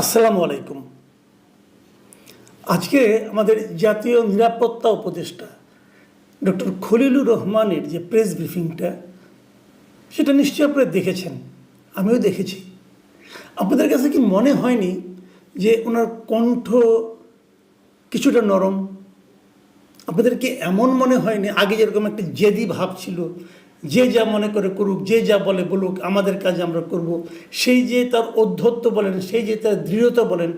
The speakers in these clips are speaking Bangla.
আসসালামু আলাইকুম। আজকে আমাদের জাতীয় নিরাপত্তা উপদেষ্টা ডক্টর খলিলুর রহমানের যে প্রেস ব্রিফিংটা, সেটা নিশ্চয়ই আপনারা দেখেছেন, আমিও দেখেছি। আপনাদের কাছে কি মনে হয়নি যে ওনার কণ্ঠ কিছুটা নরম? আপনাদেরকে এমন মনে হয়নি? আগে যেরকম একটা জেদি ভাব ছিল যে যা মনে করে করুক, যে যা বলে বলুক, আমাদের কাজ আমরা করব। সেই যে তার অধ্যত্ব বলেন, সেই যে তার দৃঢ়তা বলেন,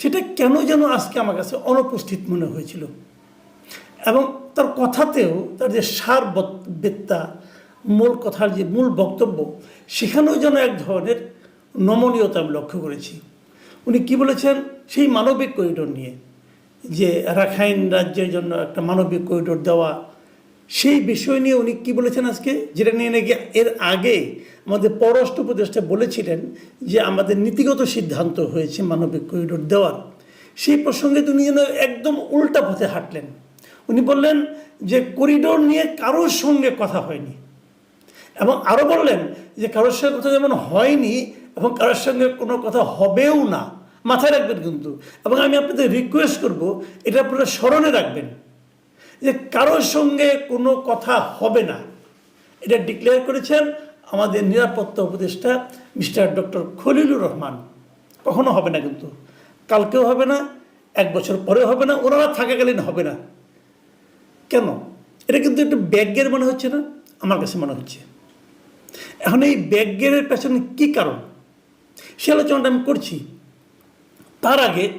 সেটা কেন যেন আজকে আমার কাছে অনুপস্থিত মনে হয়েছিল? এবং তার কথাতেও তার যে সার বেত্তা মূল কথার যে মূল বক্তব্য, সেখানেও যেন এক ধরনের নমনীয়তা আমি লক্ষ্য করেছি। উনি কি বলেছেন? সেই মানবিক করিডোর নিয়ে, যে রাখাইন রাজ্যের জন্য একটা মানবিক করিডোর দেওয়া সেই বিষয় নিয়ে উনি কি বলেছেন আজকে? যেটা নিয়ে নাকি এর আগে আমাদের পররাষ্ট্র উপদেষ্টা বলেছিলেন যে আমাদের নীতিগত সিদ্ধান্ত হয়েছে মানবিক করিডোর দেওয়ার। সেই প্রসঙ্গে তিনি যেন একদম উল্টা পথে হাঁটলেন। উনি বললেন যে করিডোর নিয়ে কারোর সঙ্গে কথা হয়নি। এবং আরও বললেন যে কারোর সঙ্গে কথা যেমন হয়নি এবং কারোর সঙ্গে কোনো কথা হবেও না। মাথায় রাখবেন কিন্তু। এবং আমি আপনাদের রিকোয়েস্ট করব, এটা আপনারা স্মরণে রাখবেন। যে কারোর সঙ্গে কোনো কথা হবে না। এটা ডিক্লেয়ার করেছেন আমাদের নিরাপত্তা উপদেষ্টা মিস্টার ডক্টর খলিলুর রহমান। কখনো হবে না কিন্তু। কালকেও হবে না, এক বছর পরে হবে না, ওনারা থাকাকালীন হবে না। কেন? এটা কিন্তু একটু ব্যাগ্যের মনে হচ্ছে না? আমার কাছে মনে হচ্ছে। এখন এই ব্যাগ্যের পেছনে কী কারণ? সে আলোচনাটা আমি করছি। তার আগে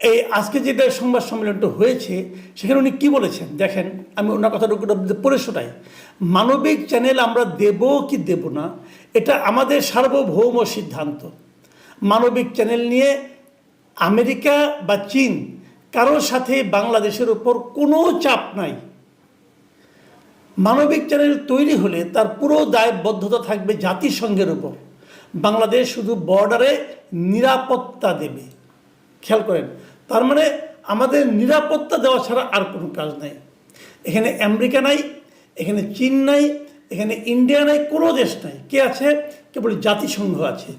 এই আজকে যেটা সংবাদ সম্মেলনটা হয়েছে, সেখানে উনি কী বলেছেন? দেখেন, আমি ওনার কথাটুকু পড়ে শোনাই। মানবিক চ্যানেল আমরা দেব কি দেব না, এটা আমাদের সার্বভৌম সিদ্ধান্ত। মানবিক চ্যানেল নিয়ে আমেরিকা বা চীন কারোর সাথে বাংলাদেশের ওপর কোনো চাপ নাই। মানবিক চ্যানেল তৈরি হলে তার পুরো দায়বদ্ধতা থাকবে জাতিসংঘের উপর। বাংলাদেশ শুধু বর্ডারে নিরাপত্তা দেবে। খেয়াল করেন তার মানে আমাদের নিরাপত্তা দেওয়া ছাড়া আর কোনো কাজ নাই। এখানে আমেরিকা নাই, এখানে চীন নাই, এখানে ইন্ডিয়া নাই, কোনো দেশ নাই। কে আছে? কেবল জাতিসংঘ আছে।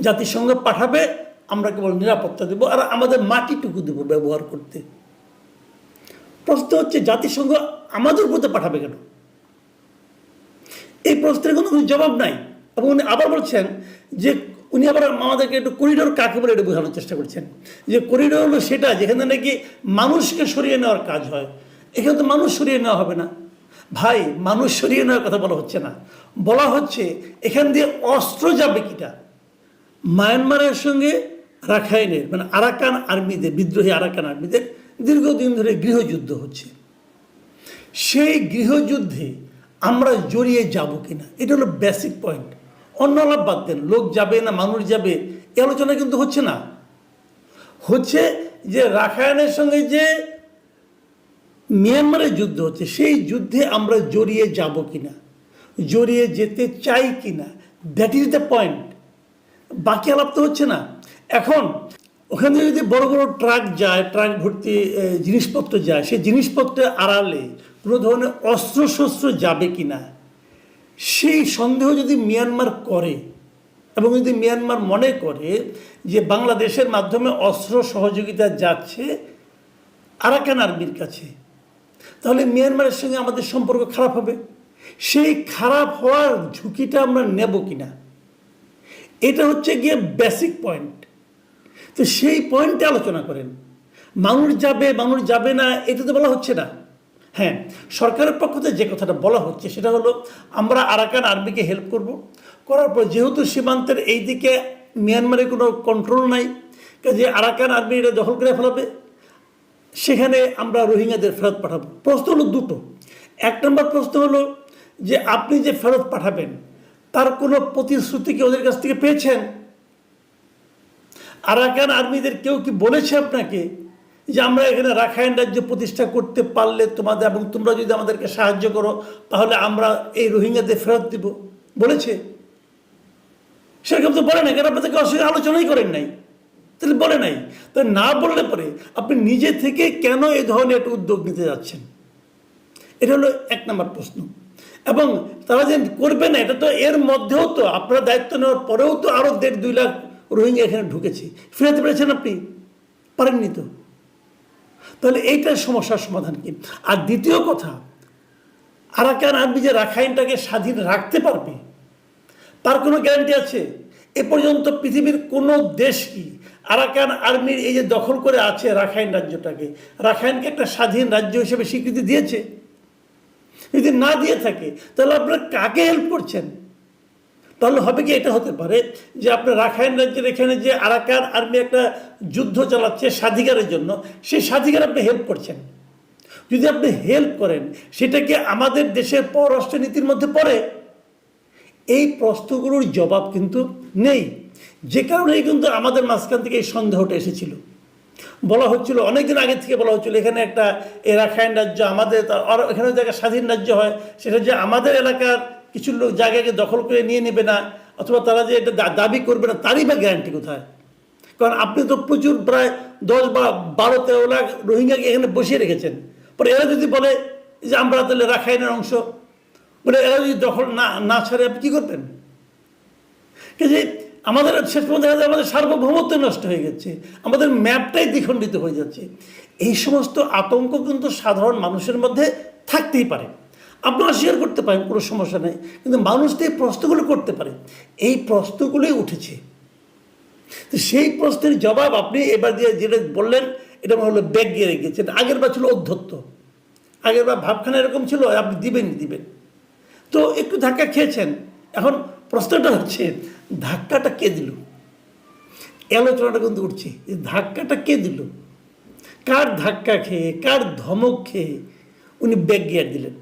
জাতিসংঘ পাঠাবে, আমরা কেবল নিরাপত্তা দেবো আর আমাদের মাটিটুকু দেবো ব্যবহার করতে। প্রশ্ন হচ্ছে, জাতিসংঘ আমাদের উপরে পাঠাবে কেন? এই প্রশ্নের কোনো জবাব নাই। এবং উনি আবার বলছেন যে উনি আবার আমাদেরকে একটু করিডোর কাকে বলে এটা বোঝানোর চেষ্টা করছেন। যে করিডোর হলো সেটা, যেখানে নাকি মানুষকে সরিয়ে নেওয়ার কাজ হয়। এখানে তো মানুষ সরিয়ে নেওয়া হবে না। ভাই, মানুষ সরিয়ে নেওয়ার কথা বলা হচ্ছে না। বলা হচ্ছে এখান দিয়ে অস্ত্র যাবে কিটা? মায়ানমারের সঙ্গে রাখাইনের মানে আরাকান আর্মিদের, বিদ্রোহী আরাকান আর্মিদের দীর্ঘদিন ধরে গৃহযুদ্ধ হচ্ছে। সেই গৃহযুদ্ধে আমরা জড়িয়ে যাব কিনা? এটা হলো বেসিক পয়েন্ট অন্য আলাপ বাদ দেন, লোক যাবে না, মানুষ যাবে এ আলোচনা কিন্তু হচ্ছে না। হচ্ছে যে রাখায়নের সঙ্গে যে মিয়ানমারের যুদ্ধ হচ্ছে, সেই যুদ্ধে আমরা জড়িয়ে যাব কিনা, জড়িয়ে যেতে চাই কিনা দ্যাট ইজ দ্য পয়েন্ট বাকি আলাপ তো হচ্ছে না। এখন, ওখানে যদি বড় বড় ট্রাক যায়, ট্রাক ভর্তি জিনিসপত্র যায়, সেই জিনিসপত্রের আড়ালে কোনো ধরনের অস্ত্রশস্ত্র যাবে কি না সেই সন্দেহ যদি মিয়ানমার করে এবং যদি মিয়ানমার মনে করে যে বাংলাদেশের মাধ্যমে অস্ত্র সহযোগিতা যাচ্ছে আরাকান আর্মির কাছে, তাহলে মিয়ানমারের সঙ্গে আমাদের সম্পর্ক খারাপ হবে। সেই খারাপ হওয়ার ঝুঁকিটা আমরা নেব কিনা? এটা হচ্ছে গিয়ে বেসিক পয়েন্ট তো সেই পয়েন্টে আলোচনা করেন। মানুষ যাবে মানুষ যাবে না এটা তো বলা হচ্ছে না। হ্যাঁ সরকারের পক্ষ থেকে যে কথাটা বলা হচ্ছে সেটা হলো, আমরা আরাকান আর্মিকে হেল্প করব। করার পর যেহেতু সীমান্তের এই দিকে মিয়ানমারের কোনো কন্ট্রোল নাই যে আরাকান আর্মি এটা দখল করে ফেলাবে। সেখানে আমরা রোহিঙ্গাদের ফেরত পাঠাবো। প্রশ্ন হলো দুটো। এক নম্বর প্রশ্ন হলো যে আপনি যে ফেরত পাঠাবেন, তার কোনো প্রতিশ্রুতি কি ওদের কাছ থেকে পেয়েছেন? আরাকান আর্মিদের কেউ কি বলেছে আপনাকে যে আমরা এখানে রাখাইন রাজ্য প্রতিষ্ঠা করতে পারলে তোমাদের এবং তোমরা যদি আমাদেরকে সাহায্য করো, তাহলে আমরা এই রোহিঙ্গাদের ফেরত দিব। বলেছে? সেরকম তো বলে নাই, কারণ আপনাদেরকে অসুবিধা আলোচনাই করেন নাই। তাহলে বলে নাই। তো না বললে পরে আপনি নিজে থেকে কেন এই ধরনের একটা উদ্যোগ নিতে যাচ্ছেন? এটা হলো এক নম্বর প্রশ্ন। এবং তারা যে করবে না, এটা তো এর মধ্যেও তো আপনারা দায়িত্ব নেওয়ার পরেও তো আরও দেড় দুই লাখ রোহিঙ্গা এখানে ঢুকেছে। ফেরাতে পেরেছেন আপনি? পারেননি তো? তাহলে এইটার সমস্যার সমাধান কি? আর দ্বিতীয় কথা, আরাকান আর্মি যে রাখাইনটাকে স্বাধীন রাখতে পারবে, তার কোনো গ্যারান্টি আছে? এ পর্যন্ত পৃথিবীর কোনো দেশ কি আরাকান আর্মির এই যে দখল করে আছে রাখাইন রাজ্যটাকে, রাখাইনকে একটা স্বাধীন রাজ্য হিসেবে স্বীকৃতি দিয়েছে? যদি না দিয়ে থাকে, তাহলে আপনারা কাকে হেল্প করছেন? তাহলে হবে কি? এটা হতে পারে যে আপনার রাখাইন রাজ্যের এখানে যে আরাকান আর্মি একটা যুদ্ধ চালাচ্ছে স্বাধিকারের জন্য, সেই স্বাধিকার আপনি হেল্প করছেন। যদি আপনি হেল্প করেন, সেটা কি আমাদের দেশের পররাষ্ট্র নীতির মধ্যে পড়ে? এই প্রশ্নগুলোর জবাব কিন্তু নেই। যে কারণেই কিন্তু আমাদের মাঝখান থেকে এই সন্দেহটা এসেছিল। বলা হচ্ছিল, অনেকদিন আগে থেকে বলা হচ্ছিল, এখানে একটা এ রাখাইন রাজ্য আমাদের এখানে যে একটা স্বাধীন রাজ্য হয়, সেটা যে আমাদের এলাকার কিছু লোক জায়গাকে দখল করে নিয়ে নেবে না, অথবা তারা যে এটা দাবি করবে না, তারই বা গ্যারান্টি কোথায়? কারণ আপনি তো প্রচুর প্রায় দশ বা বারো তেরো লাখ রোহিঙ্গাকে এখানে বসিয়ে রেখেছেন। পরে এরা যদি বলে যে আমরা তাহলে রাখাইনের অংশ, বলে এরা যদি দখল না না ছাড়ে আপনি কী করবেন? যে আমাদের শেষ পর্যন্ত দেখা যায় আমাদের সার্বভৌমত্ব নষ্ট হয়ে গেছে, আমাদের ম্যাপটাই দ্বিখণ্ডিত হয়ে যাচ্ছে। এই সমস্ত আতঙ্ক কিন্তু সাধারণ মানুষের মধ্যে থাকতেই পারে। আপনারা শেয়ার করতে পারেন, কোনো সমস্যা নেই। কিন্তু মানুষ তো এই প্রশ্নগুলো করতে পারে। এই প্রশ্নগুলোই উঠেছে। তো সেই প্রশ্নের জবাব আপনি এবার দিয়ে যেটা বললেন, এটা মনে হলো ব্যাগ গিয়ে রেখেছেন আগের বার ছিল অধ্যত্ত। আগের বার ভাবখানা এরকম ছিল, আপনি দিবেন দিবেন? তো একটু ধাক্কা খেয়েছেন। এখন প্রশ্নটা হচ্ছে, ধাক্কাটা কে দিল? আলোচনাটা কিন্তু উঠছে, যে ধাক্কাটা কে দিল? কার ধাক্কা খেয়ে, কার ধমক খেয়ে উনি ব্যাগ গিয়ার দিলেন।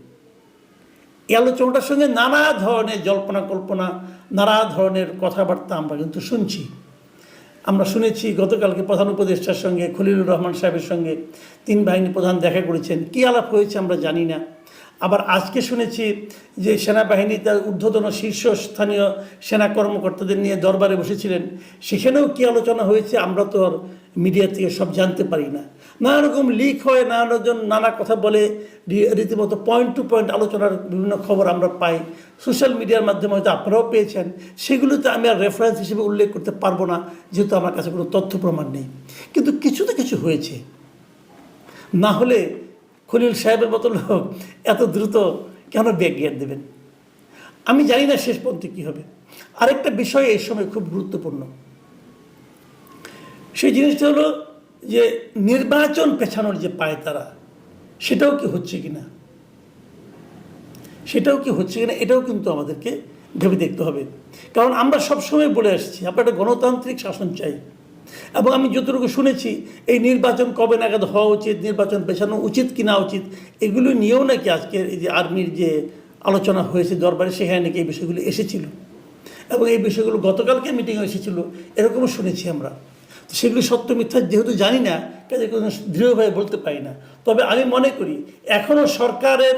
এই আলোচনাটার সঙ্গে নানা ধরনের জল্পনা কল্পনা, নানা ধরনের কথাবার্তা আমরা কিন্তু শুনছি। আমরা শুনেছি গতকালকে প্রধান উপদেষ্টার সঙ্গে, খলিলুর রহমান সাহেবের সঙ্গে তিন বাহিনী প্রধান দেখা করেছেন। কী আলাপ হয়েছে আমরা জানি না। আবার আজকে শুনেছি যে সেনাবাহিনী তার ঊর্ধ্বতন শীর্ষস্থানীয় সেনা কর্মকর্তাদের নিয়ে দরবারে বসেছিলেন। সেখানেও কী আলোচনা হয়েছে আমরা তো আর মিডিয়া থেকে সব জানতে পারি না। নানা রকম লিক হয়, নানা জন নানা কথা বলে রীতিমতো পয়েন্ট টু পয়েন্ট আলোচনার বিভিন্ন খবর আমরা পাই। সোশ্যাল মিডিয়ার মাধ্যমে হয়তো আপনারাও পেয়েছেন। সেগুলোতে আমি আর রেফারেন্স হিসেবে উল্লেখ করতে পারব না, যেহেতু আমার কাছে কোনো তথ্য প্রমাণ নেই। কিন্তু কিছু তো কিছু হয়েছে। না হলে খলিল সাহেবের মতো লোক এত দ্রুত কেন ব্যাগ গিয়ার দেবেন? আমি জানি না শেষ পর্যন্ত কী হবে। আরেকটা বিষয় এই সময় খুব গুরুত্বপূর্ণ। সেই জিনিসটা হলো যে নির্বাচন পেছানোর যে পায় তারা, সেটাও কি হচ্ছে কি না সেটাও কি হচ্ছে কিনা, এটাও কিন্তু আমাদেরকে ভেবে দেখতে হবে। কারণ আমরা সবসময় বলে আসছি, আমরা একটা গণতান্ত্রিক শাসন চাই। এবং আমি যতটুকু শুনেছি, এই নির্বাচন কবে নাগাদ হওয়া উচিত, নির্বাচন পেছানো উচিত কি না উচিত, এগুলো নিয়েও নাকি আজকের এই যে আর্মির যে আলোচনা হয়েছে দরবারে, সেখানে নাকি এই বিষয়গুলো এসেছিল। এবং এই বিষয়গুলো গতকালকে মিটিংয়ে এসেছিল, এরকমও শুনেছি আমরা। তো সেগুলি সত্য মিথ্যা যেহেতু জানি না, কাজে কোনো দৃঢ়ভাবে বলতে পারি না। তবে আমি মনে করি এখনও সরকারের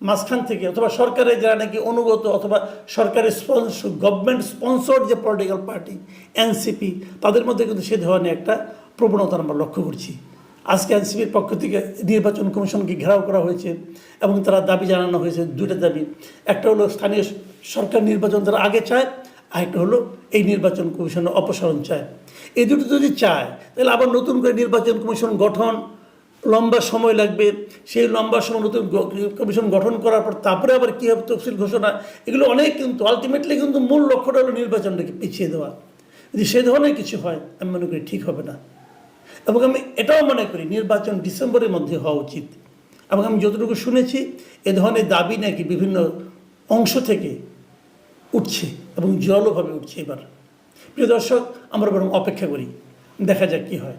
মাঝখান থেকে, অথবা সরকারের যারা নাকি অনুগত অথবা সরকারের স্পন্সর গভর্নমেন্ট স্পন্সর যে পলিটিক্যাল পার্টি এনসিপি তাদের মধ্যে কিন্তু সে ধরনের একটা প্রবণতা আমরা লক্ষ্য করছি। আজকে এনসিপির পক্ষ থেকে নির্বাচন কমিশনকে ঘেরাও করা হয়েছে এবং তারা দাবি জানানো হয়েছে দুইটা দাবি। একটা হলো স্থানীয় সরকার নির্বাচন তারা আগে চায়, আরেকটা হলো এই নির্বাচন কমিশনের অপসারণ চায়। এই দুটো যদি চায়, তাহলে আবার নতুন করে নির্বাচন কমিশন গঠন লম্বা সময় লাগবে, সেই লম্বা সময় নতুন কমিশন গঠন করার পর তারপরে আবার কী হবে তফসিল ঘোষণা, এগুলো অনেক কিন্তু আলটিমেটলি কিন্তু মূল লক্ষ্যটা হলো নির্বাচনটাকে পিছিয়ে দেওয়া। যদি সে ধরনের কিছু হয়, আমি মনে করি ঠিক হবে না। এবং আমি এটাও মনে করি নির্বাচন ডিসেম্বরের মধ্যে হওয়া উচিত। এবং আমি যতটুকু শুনেছি, এ ধরনের দাবি নাকি বিভিন্ন অংশ থেকে উঠছে এবং জলভাবে উঠছে এবার। প্রিয় দর্শক, আমরা বরং অপেক্ষা করি, দেখা যাক কী হয়।